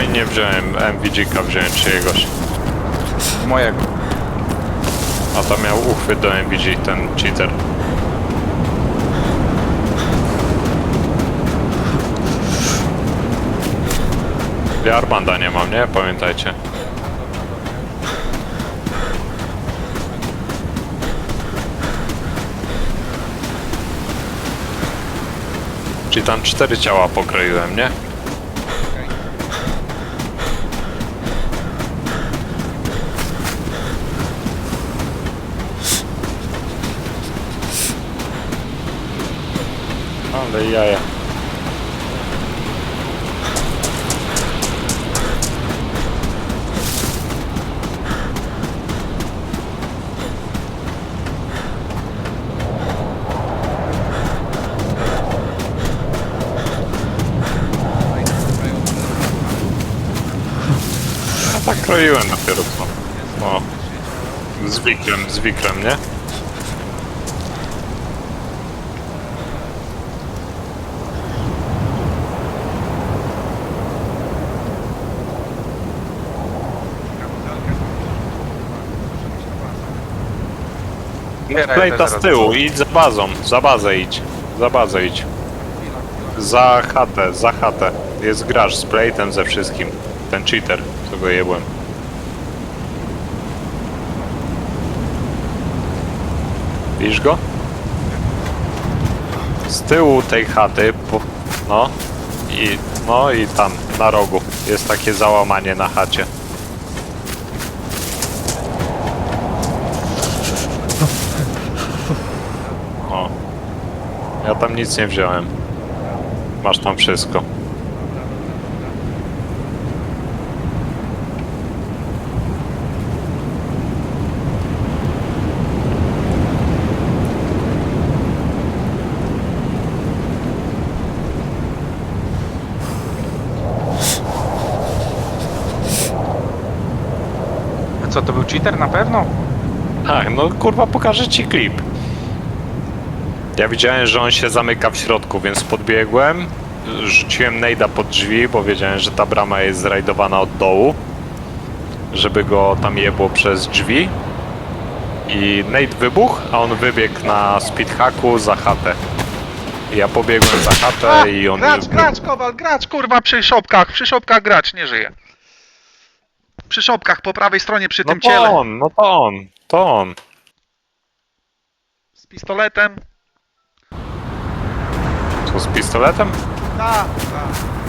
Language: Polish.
broń nie wziąłem, MVG-ka wziąłem czyjegoś. Mojego. A to miał uchwyt do MVG, ten cheater. Ja Armanda nie mam, nie? Pamiętajcie. Czyli tam cztery ciała pokroiłem, nie? Ale jaja. Tak kroiłem dopiero co. O. Z wiklem, z wiklem, nie? Plejta z tyłu, idź za bazą, za bazę idź. Za bazę idź. Za chatę, za chatę. Jest gracz z plejtem ze wszystkim. Ten cheater, co go jebłem. Widzisz go? Z tyłu tej chaty, po, no i no i tam na rogu jest takie załamanie na chacie. O. Ja tam nic nie wziąłem. Masz tam wszystko. Co, to był cheater na pewno? Tak, no kurwa pokażę ci klip. Ja widziałem, że on się zamyka w środku, więc podbiegłem. Rzuciłem nejda pod drzwi, bo wiedziałem, że ta brama jest zrajdowana od dołu. Żeby go tam jebło przez drzwi. I Nate wybuchł, a on wybiegł na speedhacku za chatę. Ja pobiegłem za chatę i on gracz, już gracz, Kowal, gracz, kurwa, przy szopkach, przy szopkach gracz, nie żyje. Przy szopkach, po prawej stronie, przy No tym to ciele. on, no to on, to on. Z pistoletem. Co z pistoletem? Tak, tak.